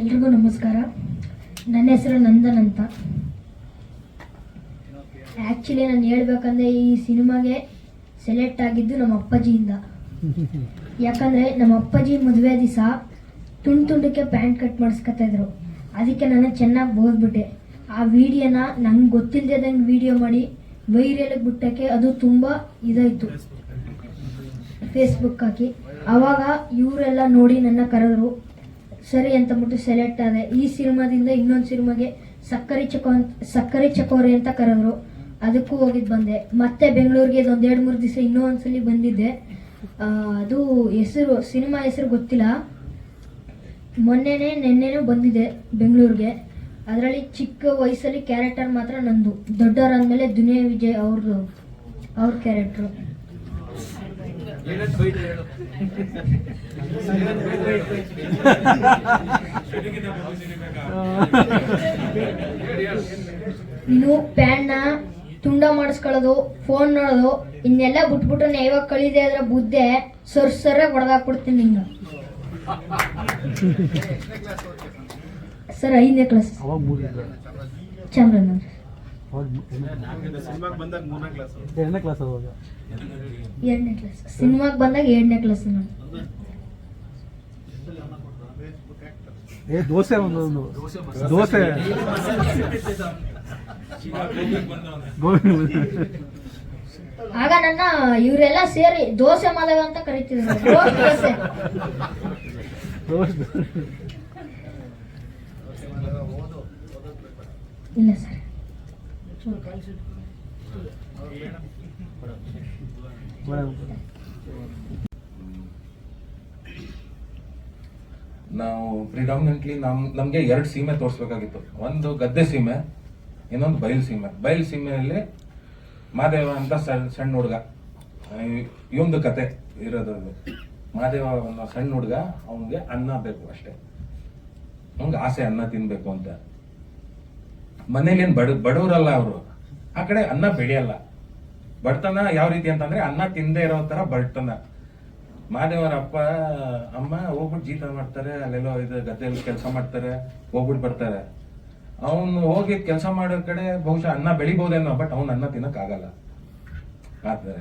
ಎಲ್ರಿಗೂ ನಮಸ್ಕಾರ. ನನ್ನ ಹೆಸರು ನಂದನ್ ಅಂತ. ಆ್ಯಕ್ಚುಲಿ ನಾನು ಹೇಳ್ಬೇಕಂದ್ರೆ ಈ ಸಿನಿಮಾಗೆ ಸೆಲೆಕ್ಟ್ ಆಗಿದ್ದು ನಮ್ಮ ಅಪ್ಪಾಜಿಯಿಂದ. ಯಾಕಂದರೆ ನಮ್ಮ ಅಪ್ಪಾಜಿ ಮದುವೆ ದಿವಸ ತುಂಡು ತುಂಡಕ್ಕೆ ಪ್ಯಾಂಟ್ ಕಟ್ ಮಾಡಿಸ್ಕೊತಾ ಇದ್ರು. ಅದಕ್ಕೆ ನಾನು ಚೆನ್ನಾಗಿ ಓದ್ಬಿಟ್ಟೆ ಆ ವಿಡಿಯೋನ ನಂಗೆ ಗೊತ್ತಿಲ್ಲದಂಗೆ ವಿಡಿಯೋ ಮಾಡಿ ವೈರಲ್ಗೆ ಬಿಟ್ಟಕ್ಕೆ ಅದು ತುಂಬ ಇದಾಯಿತು. ಫೇಸ್ಬುಕ್ ಹಾಕಿ. ಆವಾಗ ಇವರೆಲ್ಲ ನೋಡಿ ನನ್ನ ಕರೆದ್ರು. ಸರಿ ಅಂತ ಬಿಟ್ಟು ಸೆಲೆಕ್ಟ್ ಆದೆ. ಈ ಸಿನಿಮಾದಿಂದ ಇನ್ನೊಂದು ಸಿನಿಮಾಗೆ ಸಕ್ಕರೆ ಚಕೋ ಸಕ್ಕರೆ ಚಕೋರಿ ಅಂತ ಕರೆದ್ರು. ಅದಕ್ಕೂ ಹೋಗಿದ್ದು ಬಂದೆ. ಮತ್ತೆ ಬೆಂಗಳೂರಿಗೆ ಒಂದು ಎರಡು, ಮೂರು ದಿವಸ ಇನ್ನೂ ಒಂದ್ಸಲಿ ಬಂದಿದ್ದೆ. ಅದು ಹೆಸರು, ಸಿನಿಮಾ ಹೆಸರು ಗೊತ್ತಿಲ್ಲ. ಮೊನ್ನೆನೇ, ನಿನ್ನೆನೂ ಬಂದಿದೆ ಬೆಂಗಳೂರಿಗೆ. ಅದರಲ್ಲಿ ಚಿಕ್ಕ ವಯಸ್ಸಲ್ಲಿ ಕ್ಯಾರೆಕ್ಟರ್ ಮಾತ್ರ ನಂದು. ದೊಡ್ಡವರಾದ್ಮೇಲೆ ದುನಿಯಾ ವಿಜಯ್ ಅವ್ರದ್ದು ಅವ್ರ ಕ್ಯಾರೆಕ್ಟ್ರು ಇನ್ನು ಪ್ಯಾನ್ನ ತುಂಡ ಮಾಡಿಸ್ಕೊಳ್ಳೋದು ಫೋನ್ ನೋಡೋದು ಇನ್ನೆಲ್ಲ ಬಿಟ್ಬಿಟ್ಟು ನಾ ಯಾವಾಗ ಕಳಿದೆ ಅದ್ರ ಬುದ್ಧೆ ಸರ್ ಸರ ಹೊಡೆದಾಕ್ಬಿಡ್ತೀನಿ ನಿಂಗ ಸರ್ ಐದನೇ ಕ್ಲಾಸ್ ಚಾಮರಾಜನಗರ ಎರಡನೇ ಕ್ಲಾಸ್ ಅವಾಗ ಎರಡನೇ ಕ್ಲಾಸ್ ಸಿನಿಮಾಗೆ ಬಂದಾಗ ಎರಡನೇ ಕ್ಲಾಸ್ ನಾನು ಏ ದೋಸೆ ಒಂದೊಂದು ಒಂದು. ದೋಸೆ. ಆಗ ನನ್ನ ಇವರೆಲ್ಲ ಸೇರಿ ದೋಸೆ ಮಾದವ ಅಂತ ಕರಿತಿದ್ರು. ದೋಸೆ. ಇಲ್ಲ ಸರ್. ನಾವು ಪ್ರಿಡಾಮಿನೆಂಟ್ಲಿ ನಮ್ ನಮ್ಗೆ ಎರಡು ಸೀಮೆ ತೋರಿಸ್ಬೇಕಾಗಿತ್ತು. ಒಂದು ಗದ್ದೆ ಸೀಮೆ ಇನ್ನೊಂದು ಬಯಲು ಸೀಮೆ. ಬಯಲು ಸೀಮೆಯಲ್ಲಿ ಮಾದೇವ ಅಂತ ಸಣ್ಣ ಸಣ್ಣ ಹುಡುಗ. ಇವೊಂದು ಕತೆ ಇರೋದು. ಮಾದೇವ ಅನ್ನೋ ಸಣ್ಣ ಹುಡುಗ ಅವನಿಗೆ ಅನ್ನ ಬೇಕು ಅಷ್ಟೇ. ಅವ್ನಿಗೆ ಆಸೆ ಅನ್ನ ತಿನ್ಬೇಕು ಅಂತ. ಮನೇಲಿ ಏನ್ ಬಡ, ಬಡವರಲ್ಲ ಅವರು. ಆ ಕಡೆ ಅನ್ನ ಬೆಳೆಯಲ್ಲ. ಬಡತನ ಯಾವ ರೀತಿ ಅಂತಂದ್ರೆ ಅನ್ನ ತಿಂದೇ ಇರೋ ತರ ಬಡತನ. ಮಾದೇವರ ಅಪ್ಪ ಅಮ್ಮ ಹೋಗ್ಬಿಟ್ಟು ಜೀತ ಮಾಡ್ತಾರೆ, ಅಲ್ಲೆಲ್ಲೋ ಇದು ಗದ್ದೆಯಲ್ಲಿ ಕೆಲಸ ಮಾಡ್ತಾರೆ, ಹೋಗ್ಬಿಟ್ಟು ಬರ್ತಾರೆ. ಅವನು ಹೋಗಿ ಕೆಲಸ ಮಾಡೋ ಕಡೆ ಬಹುಶಃ ಅನ್ನ ಬೆಳಿಬೋದೇನೋ, ಬಟ್ ಅವ್ನು ಅನ್ನ ತಿನ್ನಕ್ ಆಗಲ್ಲ. ಆತರ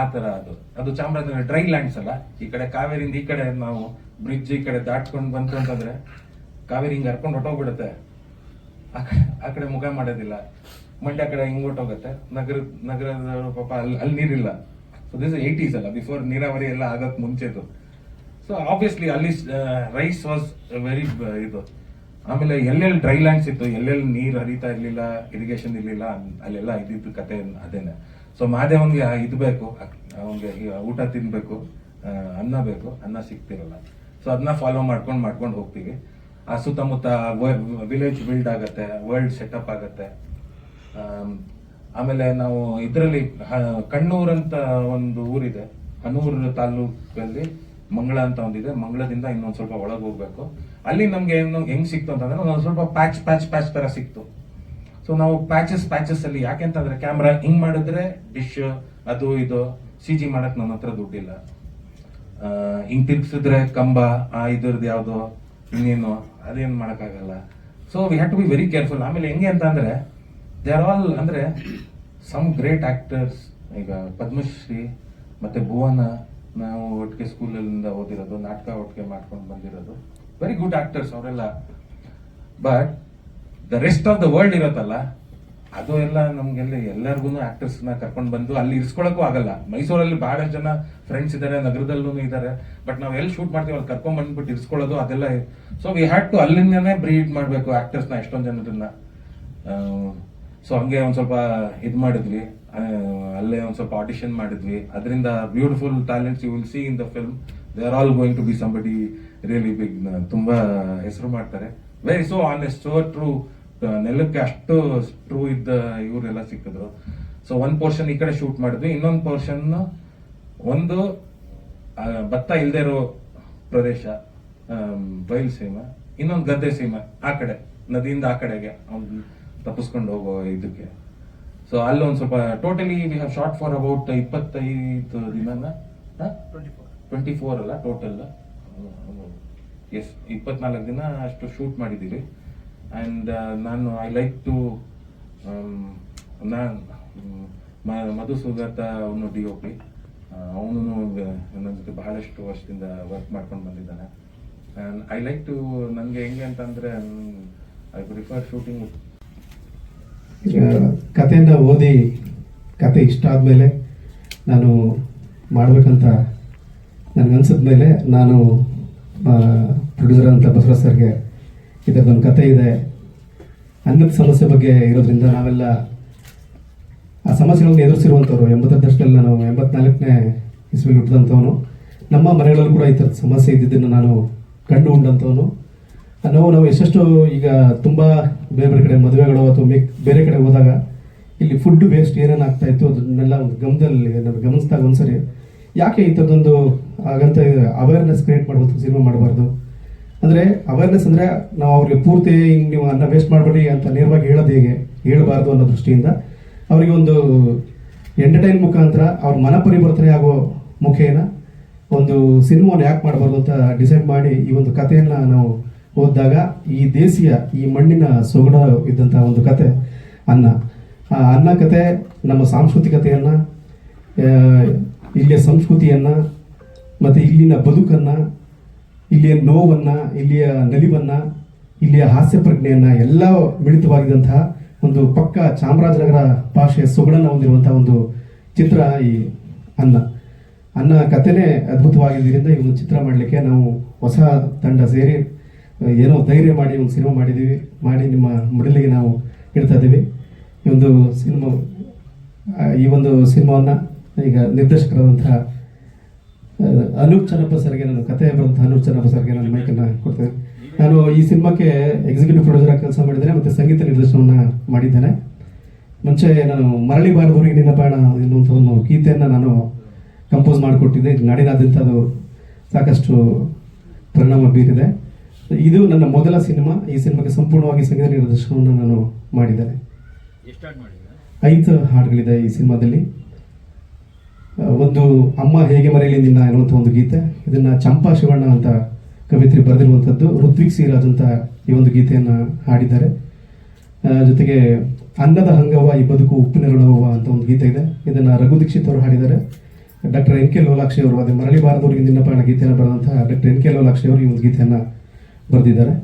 ಆ ಥರ ಅದು. ಅದು ಚಾಮರಾಜನಗರ ಡ್ರೈ ಲ್ಯಾಂಡ್ಸ್ ಅಲ್ಲ. ಈ ಕಡೆ ಕಾವೇರಿಂದ ಈ ಕಡೆ ನಾವು ಬ್ರಿಡ್ಜ್ ಈ ಕಡೆ ದಾಟ್ಕೊಂಡು ಬಂತು ಅಂತಂದ್ರೆ ಕಾವೇರಿ ಹಿಂಗೆ ಹರ್ಕೊಂಡು ಹೊಟ್ಟೋಗ್ಬಿಡುತ್ತೆ ಆ ಕಡೆ ಆ ಕಡೆ ಮುಖ ಮಾಡೋದಿಲ್ಲ. ಮಂಡ್ಯ ಕಡೆ ಹಿಂಗ್ ಹೊಟ್ಟೋಗುತ್ತೆ ನಗರ, ನಗರದ ಪಾಪ ಅಲ್ಲಿ ಅಲ್ಲಿ ನೀರಿಲ್ಲ. ಸೊ ದಿಸ್ ಏಯ್ಟೀಸ್ ಅಲ್ಲ. ಬಿಫೋರ್ ನೀರಾವರಿ ಎಲ್ಲ ಆಗಕ್ ಮುಂಚೆದು. ಸೊ ಆಬ್ವಿಯಸ್ಲಿ ಅಲ್ಲಿ ರೈಸ್ ವಾಸ್ ವೆರಿ ಇದು. ಆಮೇಲೆ ಎಲ್ಲೆಲ್ಲಿ ಡ್ರೈ ಲ್ಯಾಂಡ್ಸ್ ಇತ್ತು, ಎಲ್ಲೆಲ್ಲಿ ನೀರು ಹರಿತಾ ಇರಲಿಲ್ಲ ಇರಿಗೇಷನ್ ಇರಲಿಲ್ಲ, ಅಲ್ಲೆಲ್ಲ ಇದ್ದಿದ್ದು ಕತೆ ಅದೇನೆ. ಸೊ ಮಾದೇವನ್ಗೆ ಇದು ಬೇಕು. ಅವನ್ಗೆ ಊಟ ತಿನ್ನಬೇಕು ಅನ್ನ ಬೇಕು. ಅನ್ನ ಸಿಗ್ತಿರಲ್ಲ. ಸೊ ಅದನ್ನ ಫಾಲೋ ಮಾಡ್ಕೊಂಡು ಮಾಡ್ಕೊಂಡು ಹೋಗ್ತೀವಿ. ಆ ಸುತ್ತಮುತ್ತ ವಿಲೇಜ್ ಬಿಲ್ಡ್ ಆಗುತ್ತೆ ವರ್ಲ್ಡ್ ಸೆಟಪ್ ಆಗುತ್ತೆ. ಆಮ್, ಆಮೇಲೆ ನಾವು ಇದರಲ್ಲಿ ಕಣ್ಣೂರ್ ಅಂತ ಒಂದು ಊರಿದೆ. ಹನೂರು ತಾಲೂಕಲ್ಲಿ ಮಂಗಳ ಅಂತ ಒಂದಿದೆ. ಮಂಗಳದಿಂದ ಇನ್ನೊಂದು ಸ್ವಲ್ಪ ಒಳಗೆ ಹೋಗ್ಬೇಕು. ಅಲ್ಲಿ ನಮ್ಗೆ ಏನು ಹೆಂಗ್ ಸಿಕ್ತು ಅಂತಂದ್ರೆ ಒಂದ್ ಸ್ವಲ್ಪ ಪ್ಯಾಚ್ ಪ್ಯಾಚ್ ಪ್ಯಾಚ್ ತರ ಸಿಕ್ತು. ಸೊ ನಾವು ಪ್ಯಾಚಸ್ ಪ್ಯಾಚಸ್ ಅಲ್ಲಿ ಯಾಕೆಂತಂದ್ರೆ ಕ್ಯಾಮ್ರಾ ಹಿಂಗ್ ಮಾಡಿದ್ರೆ ಡಿಶ್ ಅದು ಇದು ಸಿ ಜಿ ಮಾಡಕ್ ನನ್ನ ಹತ್ರ ದುಡ್ಡಿಲ್ಲ. ಹಿಂಗ್ ತಿರ್ಗಿಸಿದ್ರೆ ಕಂಬ ಇದ್ರದ್ದು ಯಾವ್ದು ಇನ್ನೇನು, ಅದೇನು ಮಾಡೋಕ್ಕಾಗಲ್ಲ. So we have to be very careful ಆಮೇಲೆ ಹೆಂಗೆ ಅಂತ ಅಂದರೆ ದೇ ಆರ್ ಆಲ್ ಅಂದರೆ ಸಮ್ ಗ್ರೇಟ್ ಆ್ಯಕ್ಟರ್ಸ್ ಈಗ ಪದ್ಮಶ್ರೀ ಮತ್ತು ಭುವನ, ನಾವು ಒಟ್ಟಿಗೆ ಸ್ಕೂಲಲ್ಲಿಂದ ಓದಿರೋದು, ನಾಟಕ ಒಟ್ಟಿಗೆ ಮಾಡ್ಕೊಂಡು ಬಂದಿರೋದು. ವೆರಿ ಗುಡ್ ಆ್ಯಕ್ಟರ್ಸ್ ಅವರೆಲ್ಲ. But the rest of the world ಇರತ್ತಲ್ಲ ಅದು ಎಲ್ಲ ನಮ್ಗೆಲ್ಲ ಎಲ್ಲರಿಗೂ ಆಕ್ಟರ್ಸ್ನ ಕರ್ಕೊಂಡು ಬಂದು ಅಲ್ಲಿ ಇರ್ಸ್ಕೊಳಕ್ಕೂ ಆಗಲ್ಲ. ಮೈಸೂರಲ್ಲಿ ಬಹಳಷ್ಟು ಜನ ಫ್ರೆಂಡ್ಸ್ ಇದಾರೆ ನಗರದಲ್ಲೂ ಇದಾರೆ. ಬಟ್ ನಾವು ಎಲ್ಲಿ ಶೂಟ್ ಮಾಡ್ತೀವಿ ಅಲ್ಲಿ ಕರ್ಕೊಂಡ್ ಬಂದ್ಬಿಟ್ಟು ಇರ್ಸ್ಕೊಳ್ಳೋದು, ಅದೆಲ್ಲ ಸೊ ವಿ ಹ್ಯಾಡ್ ಟು ಅಲ್ಲಿಂದನೇ ಬ್ರೀಡ್ ಮಾಡಬೇಕು ಆಕ್ಟರ್ಸ್ನ, ಎಷ್ಟೊಂದ್ ಜನರನ್ನ. ಸೊ ಹಂಗೆ ಒಂದು ಸ್ವಲ್ಪ ಇದು ಮಾಡಿದ್ವಿ. ಅಲ್ಲೇ ಒಂದು ಸ್ವಲ್ಪ ಆಡಿಷನ್ ಮಾಡಿದ್ವಿ. ಅದರಿಂದ beautiful talents you will see in the film they are all going to be somebody really big ತುಂಬಾ ಹೆಸರು ಮಾಡ್ತಾರೆ. Very so honest so true ನೆಲಕ್ಕೆ ಅಷ್ಟು ಟ್ರೂ ಇದ್ದ ಇವರೆಲ್ಲ ಸಿಕ್ಕಿದ್ರು. ಸೊ ಒಂದ್ ಪೋರ್ಷನ್ ಈ ಕಡೆ ಶೂಟ್ ಮಾಡಿದ್ವಿ. ಇನ್ನೊಂದು ಪೋರ್ಷನ್ ಒಂದು ಭತ್ತ ಇಲ್ದೇ ಇರೋ ಪ್ರದೇಶ ಬಯಲು ಸೀಮೆ, ಇನ್ನೊಂದು ಗದ್ದೆ ಸೀಮೆ ಆ ಕಡೆ, ನದಿಯಿಂದ ಆ ಕಡೆಗೆ ಅವ್ನು ತಪ್ಪಿಸ್ಕೊಂಡು ಹೋಗೋ ಇದಕ್ಕೆ. ಸೊ ಅಲ್ಲಿ ಒಂದ್ ಸ್ವಲ್ಪ totally we have shot for about ಇಪ್ಪತ್ತೈದು ದಿನನ ಟ್ವೆಂಟಿ ಫೋರ್ ಅಲ್ಲ ಟೋಟಲ್ ಎಸ್ ಇಪ್ಪತ್ನಾಲ್ಕು ದಿನ ಅಷ್ಟು ಶೂಟ್ ಮಾಡಿದ್ದೀವಿ ಆ್ಯಂಡ್ ನಾನು ಐ ಲೈಕ್ ಟು ನಾನು ಮಧು ಸುಗತ ಅವನು ಡಿ ಒ ಪಿ ಅವನು ನನ್ನ ಜೊತೆ ಬಹಳಷ್ಟು ವರ್ಷದಿಂದ ವರ್ಕ್ ಮಾಡ್ಕೊಂಡು ಬಂದಿದ್ದಾನೆ. ಆ್ಯಂಡ್ ಐ ಲೈಕ್ ಟು ನನಗೆ ಹೆಂಗೆ ಅಂತಂದರೆ ಐ ಪ್ರಿಫರ್ ಶೂಟಿಂಗ್ ಈಗ ಕಥೆಯನ್ನು ಓದಿ ಕತೆ ಇಷ್ಟ ಆದಮೇಲೆ ನಾನು ಮಾಡಬೇಕಂತ ನನಗನ್ಸಿದ ಮೇಲೆ ನಾನು ಪ್ರೊಡ್ಯೂಸರ್ ಅಂತ ಬಸವರಾಜ್ ಸರ್ಗೆ ಇದರದೊಂದು ಕತೆ ಇದೆ. ಅನ್ನದ ಸಮಸ್ಯೆ ಬಗ್ಗೆ ಇರೋದ್ರಿಂದ ನಾವೆಲ್ಲ ಆ ಸಮಸ್ಯೆಗಳನ್ನು ಎದುರಿಸಿರುವಂಥವ್ರು. ಎಂಬತ್ತರ ದಶಕದಲ್ಲಿ ನಾನು ಎಂಬತ್ನಾಲ್ಕನೇ ಇಸ್ವಿಲಿ ಹುಟ್ಟಿದಂಥವನು. ನಮ್ಮ ಮನೆಗಳಲ್ಲೂ ಕೂಡ ಈ ಥರದ ಸಮಸ್ಯೆ ಇದ್ದಿದ್ದನ್ನು ನಾನು ಕಂಡು ಉಂಡಂಥವನು. ನಾವು ನಾವು ಎಷ್ಟೆಷ್ಟು ಈಗ ತುಂಬ ಬೇರೆ ಬೇರೆ ಕಡೆ ಮದುವೆಗಳು ಅಥವಾ ಮೇಕ್ ಬೇರೆ ಕಡೆ ಹೋದಾಗ ಇಲ್ಲಿ ಫುಡ್ ವೇಸ್ಟ್ ಏನೇನು ಆಗ್ತಾ ಇತ್ತು ಅದನ್ನೆಲ್ಲ ಒಂದು ಗಮನದಲ್ಲಿ ನಾನು ಗಮನಿಸಿದಾಗ ಒಂದ್ಸರಿ, ಯಾಕೆ ಈ ಥರದೊಂದು ಹಾಗಂತ ಅವೇರ್ನೆಸ್ ಕ್ರಿಯೇಟ್ ಮಾಡಬಹುದು ಸಿನಿಮಾ ಮಾಡಬಾರ್ದು? ಅಂದರೆ ಅವೇರ್ನೆಸ್ ಅಂದರೆ ನಾವು ಅವ್ರಿಗೆ ಪೂರ್ತಿ ಹಿಂಗ್ ನೀವು ಅನ್ನ ವೇಸ್ಟ್ ಮಾಡಬೇಡಿ ಅಂತ ನೇರವಾಗಿ ಹೇಳೋದು ಹೇಗೆ? ಹೇಳಬಾರ್ದು ಅನ್ನೋ ದೃಷ್ಟಿಯಿಂದ ಅವರಿಗೆ ಒಂದು ಎಂಟರ್ಟೈನ್ ಮುಖಾಂತರ ಅವ್ರ ಮನ ಪರಿವರ್ತನೆ ಆಗೋ ಮುಖೇನ ಒಂದು ಸಿನಿಮಾವನ್ನು ಯಾಕೆ ಮಾಡಬಾರ್ದು ಅಂತ ಡಿಸೈಡ್ ಮಾಡಿ ಈ ಒಂದು ಕಥೆಯನ್ನು ನಾವು ಓದಿದಾಗ ಈ ದೇಶೀಯ ಈ ಮಣ್ಣಿನ ಸೊಗಡ ಇದ್ದಂಥ ಒಂದು ಕತೆ ಅನ್ನ. ಆ ಅನ್ನ ಕತೆ ನಮ್ಮ ಸಾಂಸ್ಕೃತಿಕತೆಯನ್ನು ಇಲ್ಲಿಯ ಸಂಸ್ಕೃತಿಯನ್ನು, ಮತ್ತು ಇಲ್ಲಿನ ಬದುಕನ್ನು ಇಲ್ಲಿಯ ನೋವನ್ನು, ಇಲ್ಲಿಯ ನಲಿವನ್ನು, ಇಲ್ಲಿಯ ಹಾಸ್ಯ ಪ್ರಜ್ಞೆಯನ್ನು ಎಲ್ಲ ಮಿಳಿತವಾಗಿದ್ದಂತಹ ಒಂದು ಪಕ್ಕ ಚಾಮರಾಜನಗರ ಭಾಷೆಯ ಸೊಗಡನ್ನು ಹೊಂದಿರುವಂಥ ಒಂದು ಚಿತ್ರ ಈ ಅನ್ನ. ಅನ್ನ ಕಥೆನೇ ಅದ್ಭುತವಾಗಿದ್ದರಿಂದ ಈ ಒಂದು ಚಿತ್ರ ಮಾಡಲಿಕ್ಕೆ ನಾವು ಹೊಸ ತಂಡ ಸೇರಿ, ಏನೋ ಧೈರ್ಯ ಮಾಡಿ ಒಂದು ಸಿನಿಮಾ ಮಾಡಿದ್ದೀವಿ, ಮಾಡಿ ನಿಮ್ಮ ಮಡಲಿಗೆ ನಾವು ಇಡ್ತಾ ಇದ್ದೀವಿ. ಈ ಒಂದು ಸಿನಿಮಾ ಈ ಒಂದು ಸಿನಿಮಾವನ್ನು ಈಗ ನಿರ್ದೇಶಕರಾದಂತಹ ಅನೂಪ್ ಚನ್ನಪ್ಪ ಸರ್ಗೆ ನಾನು ಕತೆ ಬಂತ ಅನೂಪ್ ಚನ್ನಪ್ಪ ಸರ್ಗೆ ನಾನು ಮೈಕನ್ನು ಕೊಡ್ತೇನೆ. ನಾನು ಈ ಸಿನಿಮಾಕ್ಕೆ ಎಕ್ಸಿಕ್ಯೂಟಿವ್ ಪ್ರೊಡ್ಯೂಸರ್ ಆಗಿ ಕೆಲಸ ಮಾಡಿದ್ದೇನೆ ಮತ್ತು ಸಂಗೀತ ನಿರ್ದೇಶನವನ್ನು ಮಾಡಿದ್ದೇನೆ. ಮುಂಚೆ ನಾನು ಮರಳಿ ಬಾರದವರಿಗೆ ನಿನ್ನ ಪಯಣ ಎನ್ನುವಂಥ ಒಂದು ಗೀತೆಯನ್ನು ನಾನು ಕಂಪೋಸ್ ಮಾಡಿಕೊಟ್ಟಿದ್ದೆ. ನಾಡಿನಾದ್ಯಂತ ಅದು ಸಾಕಷ್ಟು ಪರಿಣಾಮ ಬೀರಿದೆ. ಇದು ನನ್ನ ಮೊದಲ ಸಿನಿಮಾ. ಈ ಸಿನಿಮಾಗೆ ಸಂಪೂರ್ಣವಾಗಿ ಸಂಗೀತ ನಿರ್ದೇಶನವನ್ನು ನಾನು ಮಾಡಿದ್ದೇನೆ. ಐದು ಹಾಡುಗಳಿದೆ ಈ ಸಿನಿಮಾದಲ್ಲಿ. ಒಂದು ಅಮ್ಮ ಹೇಗೆ ಮರೆಯಲಿ ನಿನ್ನ ಎನ್ನುವಂಥ ಒಂದು ಗೀತೆ. ಇದನ್ನ ಚಂಪಾ ಶಿವಣ್ಣ ಅಂತ ಕವಿತ್ರಿ ಬರೆದಿರುವಂಥದ್ದು, ಋತ್ವಿಕ್ ಸಿರಾಜ್ ಅಂತ ಈ ಒಂದು ಗೀತೆಯನ್ನು ಹಾಡಿದ್ದಾರೆ. ಜೊತೆಗೆ ಅನ್ನದ ಹಂಗವ ಈ ಬದುಕು ಉಪ್ಪಿನೆರಳವ ಅಂತ ಒಂದು ಗೀತೆ ಇದೆ. ಇದನ್ನ ರಘು ದೀಕ್ಷಿತ್ ಅವರು ಹಾಡಿದ್ದಾರೆ. ಡಾಕ್ಟರ್ ಎನ್ ಕೆ ಲೋಲಾಕ್ಷಿ ಅವರು ಅದೇ ಮರಳಿ ಬಾರದವರಿಗೆ ನಿನ್ನ ಪಾಣ ಗೀತೆಯನ್ನು ಬರೆದಂತಹ ಡಾಕ್ಟರ್ ಎನ್ ಕೆ ಲೋಲಾಕ್ಷಿ ಅವರು ಈ ಒಂದು ಗೀತೆಯನ್ನು ಬರೆದಿದ್ದಾರೆ.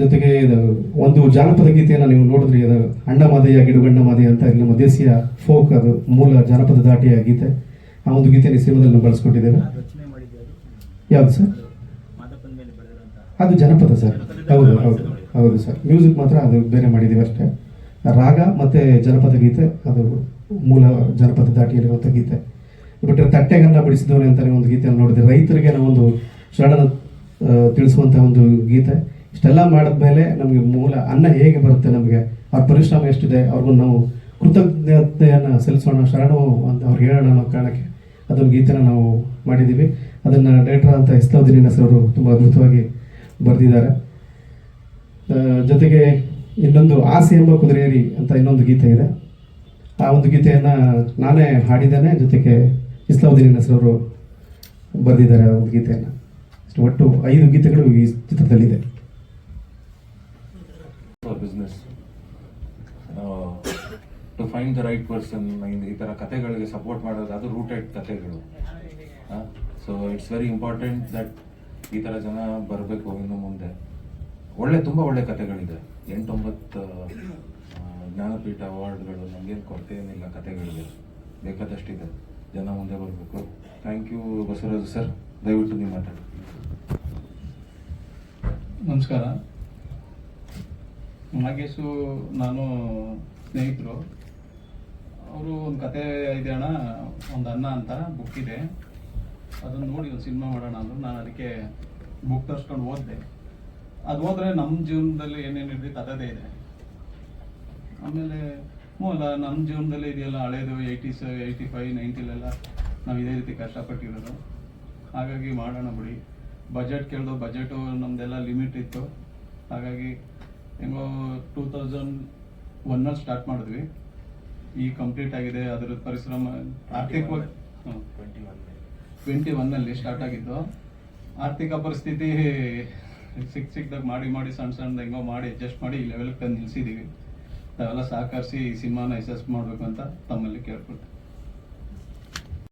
ಜೊತೆಗೆ ಇದು ಒಂದು ಜಾನಪದ ಗೀತೆಯನ್ನು ನೀವು ನೋಡಿದ್ರಿ ಅದು ಅಣ್ಣ ಮಾದೆಯ ಗಿಡುಗಣ್ಣ ಮಾದೆಯ ಅಂತ ಇಲ್ಲಿ ನಮ್ಮ ದೇಶೀಯ ಫೋಕ್ ಅದು ಮೂಲ ಜಾನಪದ ದಾಟಿಯ ಗೀತೆ. ಆ ಒಂದು ಗೀತೆಯನ್ನು ಈ ಸಿನಿಮಾದಲ್ಲಿ ಬಳಸ್ಕೊಟ್ಟಿದ್ದೇವೆ. ಯಾವ್ದು ಸರ್? ಅದು ಜನಪದ ಸರ್. ಹೌದು ಹೌದು ಹೌದು ಸರ್. ಮ್ಯೂಸಿಕ್ ಮಾತ್ರ ಅದು ಬೇರೆ ಮಾಡಿದ್ದೀವಿ ಅಷ್ಟೇ. ರಾಗ ಮತ್ತೆ ಜನಪದ ಗೀತೆ ಅದು ಮೂಲ ಜನಪದ ದಾಟಿಯಲ್ಲಿರುವಂಥ ಗೀತೆ. ಬಿಟ್ಟರೆ ತಟ್ಟೆಗನ್ನ ಬಿಡಿಸಿದವನೇ ಅಂತಾನೆ ಒಂದು ಗೀತೆಯನ್ನು ನೋಡಿದೆ ರೈತರಿಗೆ ನಾವು ಒಂದು ಶರಣ ತಿಳಿಸುವಂಥ ಒಂದು ಗೀತೆ. ಇಷ್ಟೆಲ್ಲ ಮಾಡಿದ್ಮೇಲೆ ನಮಗೆ ಮೂಲ ಅನ್ನ ಹೇಗೆ ಬರುತ್ತೆ ನಮಗೆ? ಅವ್ರ ಪರಿಶ್ರಮ ಎಷ್ಟಿದೆ? ಅವ್ರಿಗೂ ನಾವು ಕೃತಜ್ಞತೆಯನ್ನು ಸಲ್ಲಿಸೋಣ, ಶರಣು ಅಂತ ಅವ್ರು ಹೇಳೋಣ ಅನ್ನೋ ಕಾರಣಕ್ಕೆ ಅದೊಂದು ಗೀತೆನ ನಾವು ಮಾಡಿದ್ದೀವಿ. ಅದನ್ನು ಡೈರೆಕ್ಟರ್ ಅಂತ ನಸರ್ ಅವರು ತುಂಬ ಅದ್ಭುತವಾಗಿ ಬರೆದಿದ್ದಾರೆ. ಜೊತೆಗೆ ಇನ್ನೊಂದು ಆಸೆ ಎಂಬ ಕುದುರೆಯರಿ ಅಂತ ಇನ್ನೊಂದು ಗೀತೆ ಇದೆ. ಆ ಒಂದು ಗೀತೆಯನ್ನು ನಾನೇ ಹಾಡಿದ್ದೇನೆ. ಜೊತೆಗೆ ಇಸ್ಲಾವುದ್ದೀನ್ ಹೆಸರು ಅವರು ಬರೆದಿದ್ದಾರೆ ಆ ಒಂದು ಗೀತೆಯನ್ನು. ಒಟ್ಟು ಐದು ಗೀತೆಗಳು ಈ ಚಿತ್ರದಲ್ಲಿದೆ business to find the right person ಈ ಥರ ಕತೆಗಳಿಗೆ ಸಪೋರ್ಟ್ ಮಾಡೋದು ಅದು ರೂಟೆಡ್ ಕತೆಗಳು so it's very important that ಈ ಥರ ಜನ ಬರಬೇಕು ಇನ್ನು ಮುಂದೆ. ಒಳ್ಳೆ, ತುಂಬ ಒಳ್ಳೆ ಕತೆಗಳಿದೆ ಎಂಟೊಂಬತ್ತು ಜ್ಞಾನಪೀಠ ಅವಾರ್ಡ್ಗಳು ನಮಗೇನು ಕೊರತೆ ಏನಿಲ್ಲ ಕತೆಗಳಿಗೆ ಬೇಕಾದಷ್ಟಿದೆ. ಜನ ಮುಂದೆ ಬರಬೇಕು. ಥ್ಯಾಂಕ್ ಯು ಬಸವರಾಜು ಸರ್ ದಯವಿಟ್ಟು ನೀವು ಮಾತಾಡಿ. ನಮಸ್ಕಾರ. ನಾಗೇಶು, ನಾನು ಸ್ನೇಹಿತರು. ಅವರು ಒಂದು ಕತೆ ಇದೆ ಅಣ್ಣ, ಒಂದು ಅನ್ನ ಅಂತ ಬುಕ್ ಇದೆ. ಅದನ್ನು ನೋಡಿ ಒಂದು ಸಿನಿಮಾ ಮಾಡೋಣ ಅಂದರು. ನಾನು ಅದಕ್ಕೆ ಬುಕ್ ತರಿಸ್ಕೊಂಡು ಓದಿದೆ ಅದು ಹೋದ್ರೆ ನಮ್ಮ ಜೀವನದಲ್ಲಿ ಏನೇನು ಇರಲಿ ಅದೇ ಇದೆ. ಆಮೇಲೆ ಹ್ಞೂ ಅಲ್ಲ ನಮ್ಮ ಜೀವನದಲ್ಲಿ ಇದೆಯಲ್ಲ, ಹಳೇದು ಏಯ್ಟೀಸ್ ಏಯ್ಟಿ ಫೈವ್ ನೈಂಟಿಲೆಲ್ಲ ನಾವು ಇದೇ ರೀತಿ ಕಷ್ಟಪಟ್ಟಿರೋದು. ಹಾಗಾಗಿ ಮಾಡೋಣ ಬಿಡಿ. ಬಜೆಟ್ ಕೇಳಿದ್ರು ಬಜೆಟು ನಮ್ಮದೆಲ್ಲ ಲಿಮಿಟ್ ಇತ್ತು. ಹಾಗಾಗಿ, ಹೆಂಗೋ ಟೂ ತೌಸಂಡ್ ಒನ್ನಲ್ಲಿ ಸ್ಟಾರ್ಟ್ ಮಾಡಿದ್ವಿ. ಈಗ ಕಂಪ್ಲೀಟ್ ಆಗಿದೆ ಅದರ ಪರಿಶ್ರಮ ಆರ್ಥಿಕವಾಗಿ ಟ್ವೆಂಟಿ ಒನ್ನಲ್ಲಿ ಸ್ಟಾರ್ಟ್ ಆಗಿದ್ದು. ಆರ್ಥಿಕ ಪರಿಸ್ಥಿತಿ ಸಿಕ್ ಸಿಕ್ದಾಗ ಮಾಡಿ ಮಾಡಿ ಸಣ್ಣ ಸಣ್ಣ ಹೆಂಗೋ ಮಾಡಿ ಅಡ್ಜಸ್ಟ್ ಮಾಡಿ ಈ ಲೆವೆಲ್ಗೆ ತಂದು ನಿಲ್ಲಿಸಿದ್ದೀವಿ ತಾವೆಲ್ಲ ಸಹಕರಿಸಿ ಈ ಸಿನಿಮಾನ ಯಶಸ್ಸು ಮಾಡಬೇಕು ಅಂತ ತಮ್ಮಲ್ಲಿ ಕೇಳ್ಕೊಳ್ತೀನಿ.